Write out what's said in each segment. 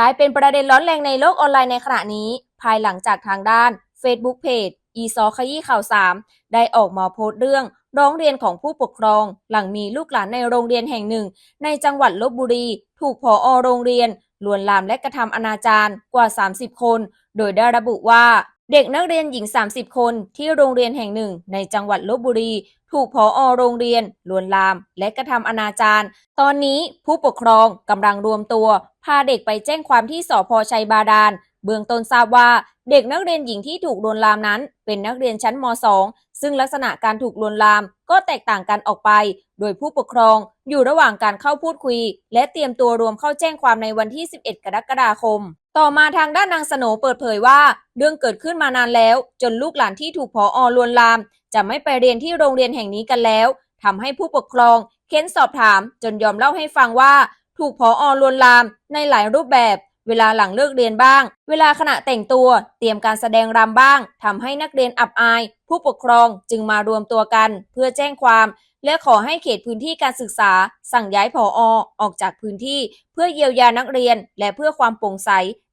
กลายเป็นประเด็นร้อนแรงในโลกออนไลน์ในขณะนี้ ภายหลังจากทางด้าน Facebook Page อีซอขยี้ข่าว 3 ได้ออกมาโพสต์เรื่องร้องเรียนของผู้ปกครอง หลังมีลูกหลานในโรงเรียนแห่งหนึ่ง ในจังหวัดลบบุรี ถูกผออโรงเรียนลวนลามและกระทำอนาจารกว่า 30 คน โดยได้ระบุว่า เด็กนักเรียนหญิง 30 คนที่โรงเรียนแห่งหนึ่งในจังหวัดลบบุรี ถูกผออโรงเรียน ลวนลาม และกระทำอนาจารตอนนี้ผู้ปกครองกำลังรวมตัว พาเด็กไปแจ้งความที่สพชัยบาดาล เบื้องต้นทราบว่าเด็กนักเรียนหญิงที่ถูกลวนลามนั้น เป็นนักเรียนชั้นม .2 ซึ่งลักษณะการถูกลวนลามก็แตกต่างกันออกไป โดยผู้ปกครองอยู่ระหว่างการเข้าพูดคุย และเตรียมตัวรวมเข้าแจ้งความในวันที่ 11 กรกฎาคม ต่อมาทางด้านนางสโหนเปิดเผยว่า เรื่องเกิดขึ้นมานานแล้ว จนลูกหลานที่ถูกผออลวนลาม จะไม่ไปเรียนที่โรงเรียนแห่งนี้กันแล้วทำให้ผู้ปกครอง เค้นสอบถาม จนยอมเล่าให้ฟังว่า ถูกผออลวนลาม ในหลายรูปแบบ เวลาหลังเลิกเรียนบ้าง เวลาขณะแต่งตัว เตรียมการแสดงรำบ้างทำให้นักเรียนอับอาย ผู้ปกครองจึงมารวมตัวกัน เพื่อแจ้งความ และขอให้เขตพื้นที่การศึกษา สั่งย้ายผอออกจากพื้นที่ เพื่อเยียวยานักเรียน และเพื่อความโปร่งใส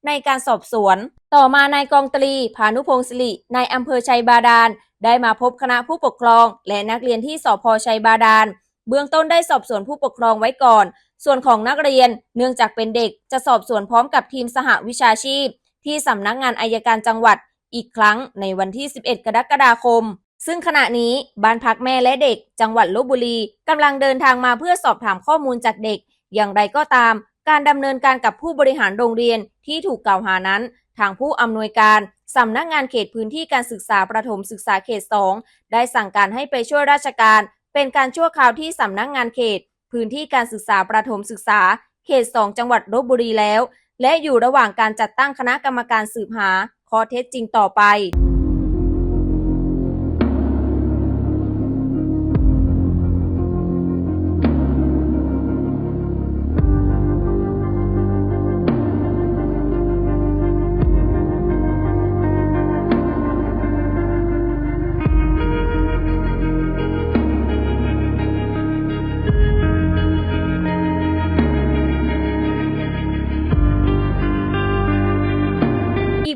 ในการสอบสวน ต่อมานายกองตรีพานุพงศิรินายอำเภอชัยบาดาล ได้มาพบคณะผู้ปกครอง และนักเรียนที่สพชัยบาดาล เบื้องต้นได้สอบสวนผู้ปกครองไว้ก่อน ส่วนของนักเรียนเนื่องจากเป็นเด็กจะสอบสวนพร้อมกับทีมสหวิชาชีพ ที่สำนักงานอายการจังหวัดอีกครั้งในวันที่ 11 กรกฎาคม ซึ่งขณะนี้บ้านพักแม่และเด็ก จังหวัดลบบุรีกำลังเดินทางมาเพื่อสอบถามข้อมูลจากเด็ก อย่างไรก็ตาม การดำเนินการกับผู้บริหารโรงเรียนที่ถูกกล่าวหานั้น ทางผู้อำนวยการสำนักงานเขตพื้นที่การศึกษาประถมศึกษาเขต 2 ได้สั่งการให้ไปช่วยราชการ เป็นการชั่วคราวที่สำนักงานเขต พื้นที่การศึกษาประถมศึกษา เขต 2 จังหวัดลบบุรีแล้ว และอยู่ระหว่างการจัดตั้งคณะกรรมการสืบหาข้อเท็จจริงต่อไป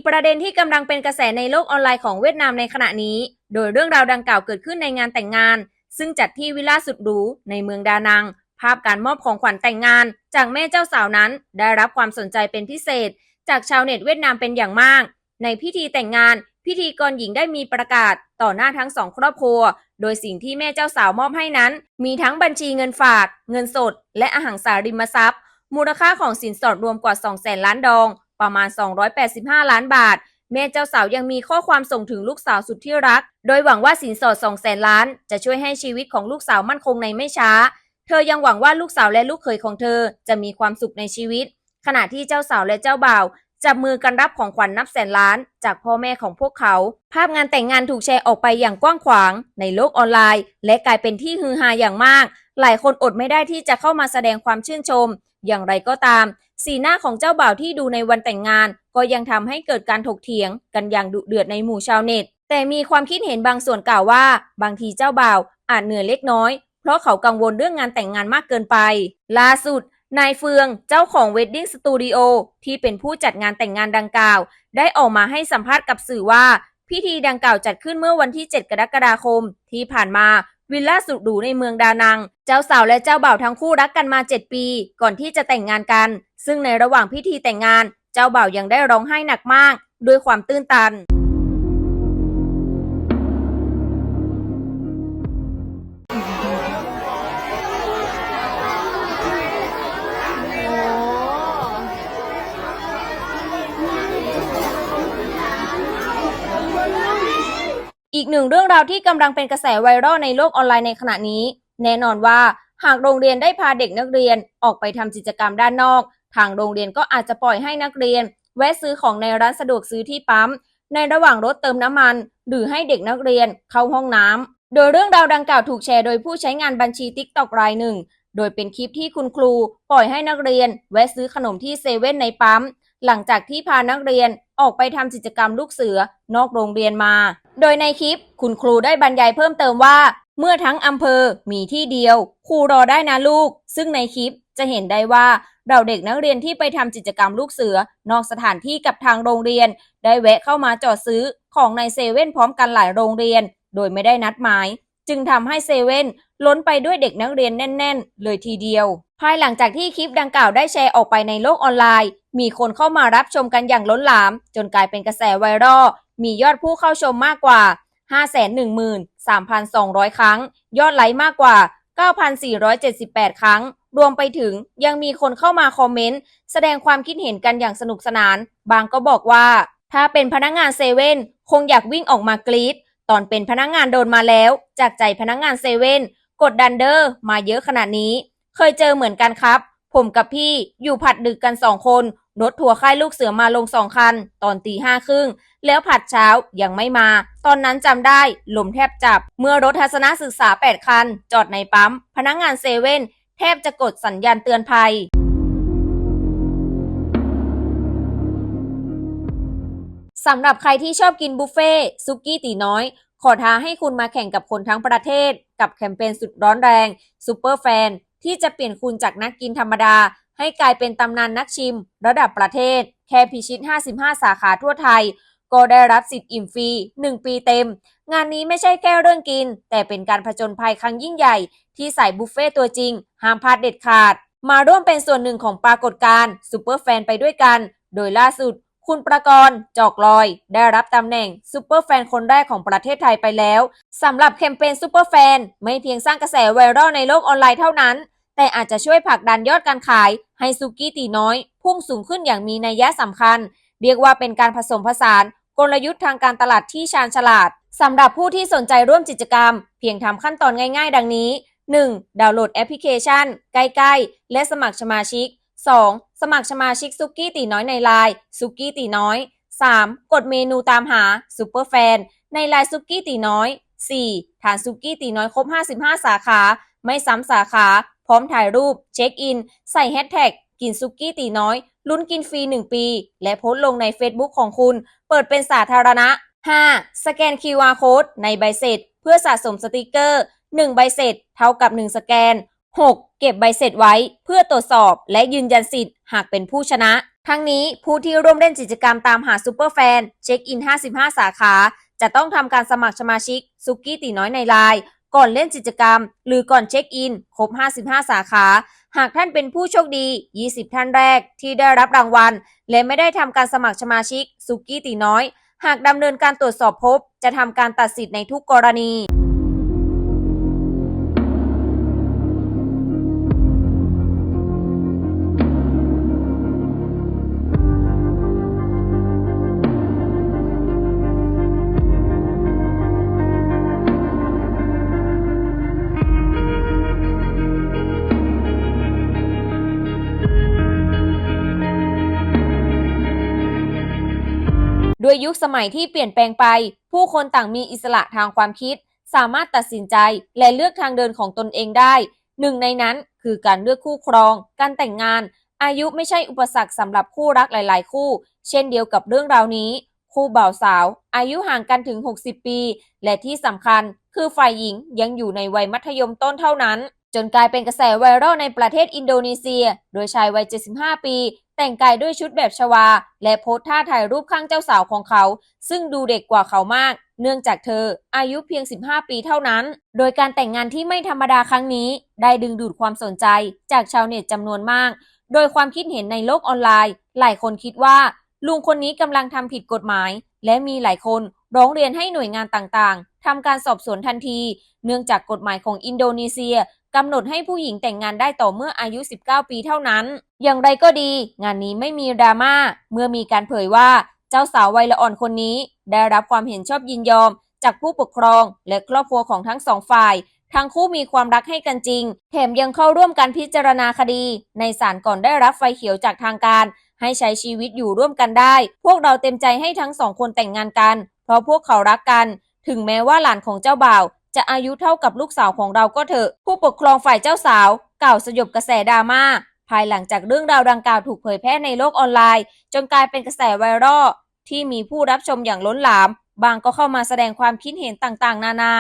ประเด็นที่กำลังเป็นกระแสในโลกออนไลน์ของเวียดนามในขณะนี้ โดยเรื่องราวดังกล่าวเกิดขึ้นในงานแต่งงาน ซึ่งจัดที่วิลล่าสุดหรูในเมืองดานัง ภาพการมอบของขวัญแต่งงาน จากแม่เจ้าสาวนั้น ได้รับความสนใจเป็นพิเศษ จากชาวเน็ตเวียดนามเป็นอย่างมาก ในพิธีแต่งงาน พิธีกรหญิงได้มีประกาศ ต่อหน้าทั้งสองครอบครัว โดยสิ่งที่แม่เจ้าสาวมอบให้นั้น มีทั้งบัญชีเงินฝาก เงินสด และอาหังสาริมทรัพย์ มูลค่าของสินสอดรวมกว่า2แสนล้านดอง ประมาณ 285 ล้านบาทแม่เจ้าสาวยังมีข้อความส่งถึงลูกสาวสุดที่รัก โดยหวังว่าสินสอด2แสนล้าน จะช่วยให้ชีวิตของลูกสาวมั่นคงในไม่ช้า เธอยังหวังว่าลูกสาวและลูกเขยของเธอจะมีความสุขในชีวิต ขณะที่เจ้าสาวและเจ้าบ่าว จับมือกันรับของขวัญนับแสนล้าน จากพ่อแม่ของพวกเขา ภาพงานแต่งงานถูกแชร์ออกไปอย่างกว้างขวาง ในโลกออนไลน์ และกลายเป็นที่ฮือฮาอย่างมาก หลายคนอดไม่ได้ที่จะเข้ามาแสดงความชื่นชม อย่างไรก็ตาม สีหน้าของเจ้าบ่าวที่ดูในวันแต่งงาน ก็ยังทำให้เกิดการถกเถียง กันอย่างดุเดือดในหมู่ชาวเน็ต แต่มีความคิดเห็นบางส่วนกล่าวว่า บางทีเจ้าบ่าวอาจเหนื่อยเล็กน้อย เพราะเขากังวลเรื่องงานแต่งงานมากเกินไป ล่าสุด นายเฟืองเจ้าของ Wedding Studio ที่เป็นผู้จัดงานแต่งงานดังกล่าว ได้ออกมาให้สัมภาษณ์กับสื่อว่า พิธีดังกล่าวจัดขึ้นเมื่อวันที่ 7 กรกฎาคม ที่ผ่านมาวิลล่าสุดหรูในเมืองดานัง เจ้าสาวและเจ้าบ่าวทั้งคู่รักกันมา 7 ปี ก่อนที่จะแต่งงานกัน ซึ่งในระหว่างพิธีแต่งงาน เจ้าบ่าวยังได้ร้องไห้หนักมาก ด้วยความตื้นตัน อีกหนึ่งเรื่องราวที่กำลังเป็นกระแสไวรัลในโลกออนไลน์ในขณะนี้ แน่นอนว่าหากโรงเรียนได้พาเด็กนักเรียนออกไปทำกิจกรรมด้านนอก ทางโรงเรียนก็อาจจะปล่อยให้นักเรียน แวะซื้อของในร้านสะดวกซื้อที่ปั๊ม ในระหว่างรถเติมน้ำมัน หรือให้เด็กนักเรียนเข้าห้องน้ำโดยเรื่องราวดังกล่าวถูกแชร์โดยผู้ใช้งานบัญชี TikTok รายหนึ่ง โดยเป็นคลิปที่คุณครู ปล่อยให้นักเรียน แวะซื้อขนมที่เซเว่นในปั๊ม หลังจากที่พานักเรียนออกไปทำกิจกรรมลูกเสือนอกโรงเรียนมา โดยในคลิปคุณครูได้บรรยายเพิ่มเติมว่า เมื่อทั้งอำเภอมีที่เดียว ครูรอได้นะลูก ซึ่งในคลิปจะเห็นได้ว่าเราเด็กนักเรียนที่ไปทำกิจกรรมลูกเสือนอกสถานที่กับทางโรงเรียน ได้แวะเข้ามาจอดซื้อของในเซเว่นพร้อมกันหลายโรงเรียน โดยไม่ได้นัดหมาย จึงทำให้เซเว่น ล้นไปด้วยเด็กนักเรียนแน่น ๆ เลยทีเดียว ภายหลังจากที่คลิปดังกล่าวได้แชร์ออกไปในโลกออนไลน์ มีคนเข้ามารับชมกันอย่างล้นหลาม จนกลายเป็นกระแสไวรัลมียอดผู้เข้าชมมากกว่า 513,200 ครั้ง ยอดไลค์มากกว่า 9,478 ครั้ง รวมไปถึงยังมีคนเข้ามาคอมเมนต์ แสดงความคิดเห็นกันอย่างสนุกสนาน บางก็บอกว่า ถ้าเป็นพนักงานเซเว่นคงอยากวิ่งออกมากรีดตอนเป็นพนักงานโดนมาแล้ว จากใจพนักงานเซเว่น กดดันเดอร์มาเยอะขนาดนี้ เคยเจอเหมือนกันครับ ผมกับพี่อยู่ผัดดึกกันสองคนรถทัวร์ค่ายลูกเสือมาลงสองคัน ตอนตีห้าครึ่ง แล้วผัดเช้ายังไม่มา ตอนนั้นจำได้ลมแทบจับ เมื่อรถทัศนศึกษา 8 คัน จอดในปั๊ม พนักงานเซเว่นแทบจะกดสัญญาณเตือนภัย สำหรับใครที่ชอบกินบุฟเฟ่ซุกี้ตีน้อย ขอท้าให้คุณมาแข่งกับคนทั้งประเทศ กับแคมเปญสุดร้อนแรงซูเปอร์แฟนที่จะเปลี่ยนคุณจากนักกินธรรมดา ให้กลายเป็นตำนานนักชิม ระดับประเทศ แค่พิชิต 55 สาขาทั่วไทย ก็ได้รับสิทธิ์อิ่มฟรี 1 ปีเต็ม งานนี้ไม่ใช่แค่เรื่องกิน แต่เป็นการผจญภัยครั้งยิ่งใหญ่ ที่ใส่บุฟเฟ่ต์ตัวจริง ห้ามพลาดเด็ดขาด มาร่วมเป็นส่วนหนึ่งของปรากฏการณ์ซูเปอร์แฟนไปด้วยกัน โดยล่าสุด คุณประกรณ์จอกลอย ได้รับตำแหน่งซูเปอร์แฟนคนแรกของประเทศไทยไปแล้วสำหรับแคมเปญซูเปอร์แฟนไม่เพียงสร้างกระแสไวรัลในโลกออนไลน์เท่านั้น แต่อาจจะช่วยผลักดันยอดการขาย ให้ซูกี้ตีน้อย พุ่งสูงขึ้นอย่างมีนัยยะสำคัญ เรียกว่าเป็นการผสมผสาน กลยุทธ์ทางการตลาดที่ชาญฉลาดสำหรับผู้ที่สนใจร่วมกิจกรรม เพียงทำขั้นตอนง่าย ๆ ดังนี้ 1. ดาวน์โหลดแอปพลิเคชัน ใกล้ ๆ และสมัครสมาชิก 2. สมัครสมาชิกซุกี้ตีน้อยในไลน์ซุกี้ตีน้อย 3. กดเมนูตามหาซูเปอร์แฟนในไลน์ซุกี้ตีน้อย 4. ทานซุกี้ตีน้อยครบ 55 สาขา ไม่ซ้ำสาขา พร้อมถ่ายรูป เช็คอิน ใส่แฮชแท็กกินซุกี้ตีน้อย ลุ้นกินฟรี 1 ปี และโพสต์ลงใน Facebook ของคุณ เปิดเป็นสาธารณะ 5. สแกน QR Code ในใบเสร็จ เพื่อสะสมสติกเกอร์ 1 ใบเสร็จ เท่ากับ 1 สแกน 6. เก็บใบเสร็จไว้เพื่อตรวจสอบและยืนยันสิทธิ์หากเป็นผู้ชนะ ทั้งนี้ผู้ที่ร่วมเล่นกิจกรรมตามหาซูเปอร์แฟนเช็คอิน 55 สาขา จะต้องทำการสมัครสมาชิกซุกี้ตีน้อยในไลน์ก่อนเล่นกิจกรรม หรือก่อนเช็คอิน ครบ 55 สาขา หากท่านเป็นผู้โชคดี 20 ท่านแรกที่ได้รับรางวัล และไม่ได้ทำการสมัครสมาชิกซุกี้ตีน้อย หากดำเนินการตรวจสอบพบ จะทำการตัดสิทธิ์ในทุกกรณี ด้วยยุคสมัยที่เปลี่ยนแปลงไป ผู้คนต่างมีอิสระทางความคิด สามารถตัดสินใจและเลือกทางเดินของตนเองได้ หนึ่งในนั้นคือการเลือกคู่ครอง การแต่งงาน อายุไม่ใช่อุปสรรคสำหรับคู่รักหลาย ๆ คู่ เช่นเดียวกับเรื่องราวนี้ คู่บ่าวสาว อายุห่างกันถึง 60 ปี และที่สำคัญคือฝ่ายหญิงยังอยู่ในวัยมัธยมต้นเท่านั้น จนกลายเป็นกระแสไวรัลในประเทศอินโดนีเซีย โดยชายวัย 75 ปี แต่งกายด้วยชุดแบบชวา และโพสท่าถ่ายรูปข้างเจ้าสาวของเขา ซึ่งดูเด็กกว่าเขามาก เนื่องจากเธออายุเพียง 15 ปีเท่านั้น โดยการแต่งงานที่ไม่ธรรมดาครั้งนี้ ได้ดึงดูดความสนใจจากชาวเน็ตจำนวนมาก โดยความคิดเห็นในโลกออนไลน์ หลายคนคิดว่าลุงคนนี้กำลังทำผิดกฎหมาย และมีหลายคนร้องเรียนให้หน่วยงานต่างๆ ทำการสอบสวนทันที เนื่องจากกฎหมายของอินโดนีเซียกำหนดให้ผู้หญิงแต่งงานได้ต่อเมื่ออายุ 19 ปีเท่านั้น อย่างไรก็ดี งานนี้ไม่มีดราม่า เมื่อมีการเผยว่าเจ้าสาววัยละอ่อนคนนี้ ได้รับความเห็นชอบยินยอม จากผู้ปกครองและครอบครัวของทั้งสองฝ่าย ทั้งคู่มีความรักให้กันจริง แถมยังเข้าร่วมการพิจารณาคดี ในศาลก่อนได้รับไฟเขียวจากทางการ ให้ใช้ชีวิตอยู่ร่วมกันได้ พวกเราเต็มใจให้ทั้งสองคนแต่งงานกัน เพราะพวกเขารักกัน ถึงแม้ว่าหลานของเจ้าบ่าว จะอายุเท่ากับลูกสาวของเราก็เถอะ ผู้ปกครองฝ่ายเจ้าสาว กล่าวสยบกระแสดราม่าภายหลังจากเรื่องราวดังกล่าวถูกเผยแพร่ในโลกออนไลน์ จนกลายเป็นกระแสไวรัลที่มีผู้รับชมอย่างล้นหลาม บางก็เข้ามาแสดงความคิดเห็นต่างๆ นานา